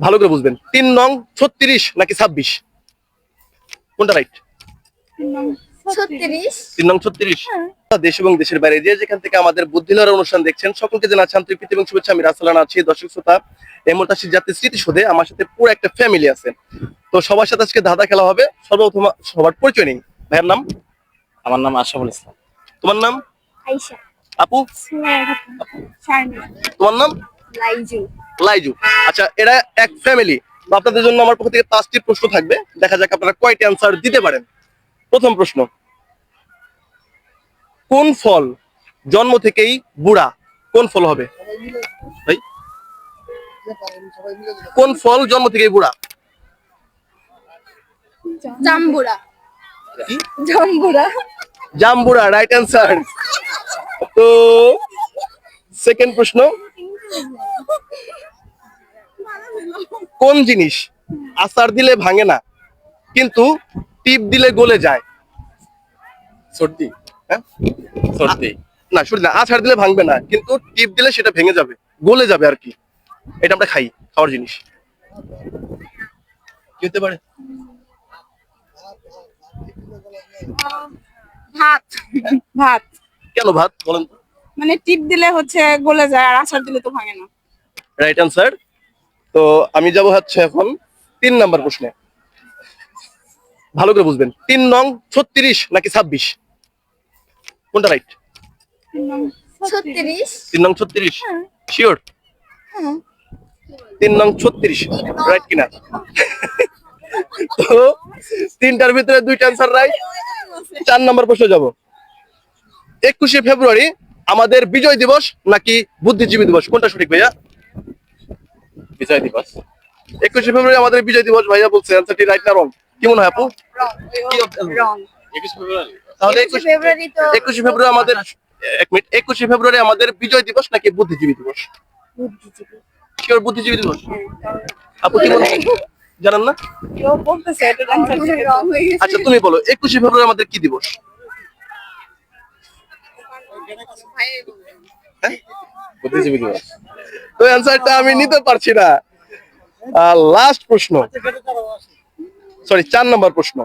ভালো করে বুঝবেন। তিন নং ছত্রিশ নাকি ছাব্বিশ? কোনটা রাইট তিন নং ছত্রিশ। দেশ এবং দেশের বাইরে যে যেখান থেকে আমাদের বুদ্ধিলর অনুষ্ঠান দেখছেন সকলকে জানাচ্ছি আন্তরিক প্রীতি এবং শুভেচ্ছা। আমি রাসালান আছি দর্শক শ্রোতা। স্মৃতিসৌধে। আমার সাথে পুরো একটা ফ্যামিলি আছে। তো সবার সাথে আজকে ধাঁধা খেলা হবে। সর্বপ্রথম সবার পরিচয় নেই ভাইয়ের নাম? আমার নাম আশরাফুল ইসলাম। তোমার নাম? আইসা আপু? তোমার নাম? লাইজু। লাইজু। আচ্ছা এরা এক ফ্যামিলি আপনাদের জন্য আমার পক্ষ থেকে পাঁচটি প্রশ্ন থাকবে। দেখা যাক আপনারা কয়টি অ্যান্সার দিতে পারেন। প্রথম প্রশ্ন কোন ফল জন্ম থেকেই বুড়া? কোন ফল হবে? ভাই কোন ফল জন্ম থেকেই বুড়া? জাম্বুরা। কি? জাম্বুরা। জাম্বুরা রাইট অ্যান্সার তো সেকেন্ড প্রশ্ন কোন জিনিস? আচার দিলে ভাঙে না কিন্তু টিপ দিলে গলে যায়। সর্দি। হ্যাঁ? সর্দি। না শুধু না আচার দিলে ভাঙবে না কিন্তু টিপ দিলে সেটা ভেঙে যাবে গলে যাবে আর কি। এটা আমরা খাই খাওয়ার জিনিস। কি হতে পারে? ভাত। ভাত। কেন ভাত বলেন তো? মানে টিপ দিলে হচ্ছে গলে যায় আর আচার দিলে তো ভাঙে না। রাইট অ্যান্সার তো আমি যাব হচ্ছে এখন তিন নাম্বার প্রশ্নে। ভালো করে বুঝবেন। তিন নং ছত্রিশ নাকি ছাব্বিশ? কোনটা রাইট তিন নং ছত্রিশ। শিওর তিন নং ছত্রিশ? রাইট কিনা? তো তিনটার ভিতরে দুইটা অ্যান্সার রাইট চার নম্বর প্রশ্ন যাব। একুশে ফেব্রুয়ারি আমাদের বিজয় দিবস নাকি বুদ্ধিজীবী দিবস? কোনটা সঠিক ভাইয়া? বিজয় দিবস। একুশে ফেব্রুয়ারি আমাদের বিজয় দিবস ভাইয়া বলছে। অ্যান্সারটি রাইট না রং কি মনে হয় আপু? একুশ ফেব্রুয়ারি। তাহলে একুশে একুশে ফেব্রুয়ারি তো একুশে ফেব্রুয়ারি আমাদের এক মিনিট। একুশে ফেব্রুয়ারি আমাদের বিজয় দিবস নাকি বুদ্ধিজীবী দিবস? বুদ্ধিজীবী। দিবস? আপু কি মনে হয়? জানেন না? হয়ে আচ্ছা তুমি বলো একুশে ফেব্রুয়ারি আমাদের কি দিবস? তো অ্যান্সারটা আমি নিতে পারছি না। লাস্ট প্রশ্ন। সরি চার নম্বর প্রশ্ন।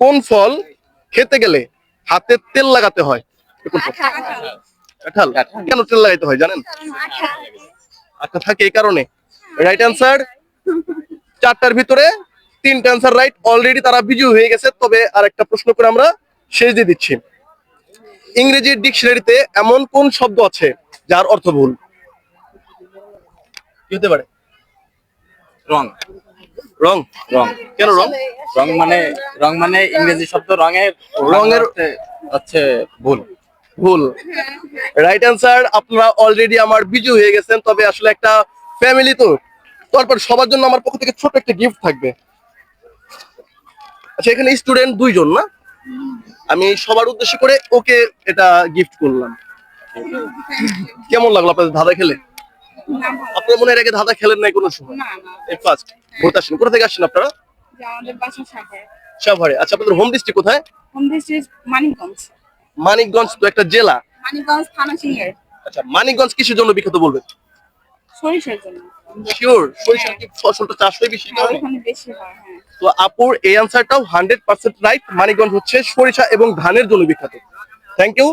কোন ফল খেতে গেলে হাতে তেল লাগাতে হয়? কাঁঠাল। কেন তেল লাগাইতে হয় জানেন? আচ্ছা থাকে এই কারণে। রাইট অ্যান্সার চারটার ভিতরে তিনটা অ্যান্সার রাইট অলরেডি তারা বিজয়ী হয়ে গেছে, তবে আর একটা প্রশ্ন করে আমরা শেষ দিয়ে দিচ্ছি। ইংরেজির ডিকশনারিতে এমন কোন শব্দ আছে যার অর্থ ভুল? কি হতে পারে? রং। রং। রং। কেন রং? রং মানে রং মানে ইংরেজি শব্দ রঙের রঙের- হচ্ছে- ভুল। ভুল। রাইট অ্যান্সার আপনারা অলরেডি আমার বিজু হয়ে গেছেন তবে আসলে একটা ফ্যামিলি তো। তারপর সবার জন্য আমার পক্ষ থেকে ছোট একটা গিফট থাকবে। আচ্ছা এখানে স্টুডেন্ট দুইজন না? আমি সবার উদ্দেশ্য করে ওকে এটা গিফট করলাম। কেমন লাগল আপনাদের ধাঁধা খেলে? আপনার মনে এর আগে ধাঁধা খেলেন নাই কোনো সময়? এই ফার্স্ট ঘুরতে আসেন। কোথা থেকে আসছেন আপনারা? সাভারে। আচ্ছা আপনাদের হোম ডিস্ট্রিক্ট কোথায়? Home district Manikganj. মানিকগঞ্জ তো একটা জেলা। মানিকগঞ্জ থানা সিংহের আচ্ছা মানিকগঞ্জ কিসের জন্য বিখ্যাত বলবেন? সরিষার জন্য। শিওর সরিষার কি ফসলটা চাষ হয়? বেশি কারণে তো আপুর এই হান্ড্রেড পার্সেন্ট রাইট মানিকগঞ্জ হচ্ছে সরিষা এবং ধানের জন্য বিখ্যাত। Thank you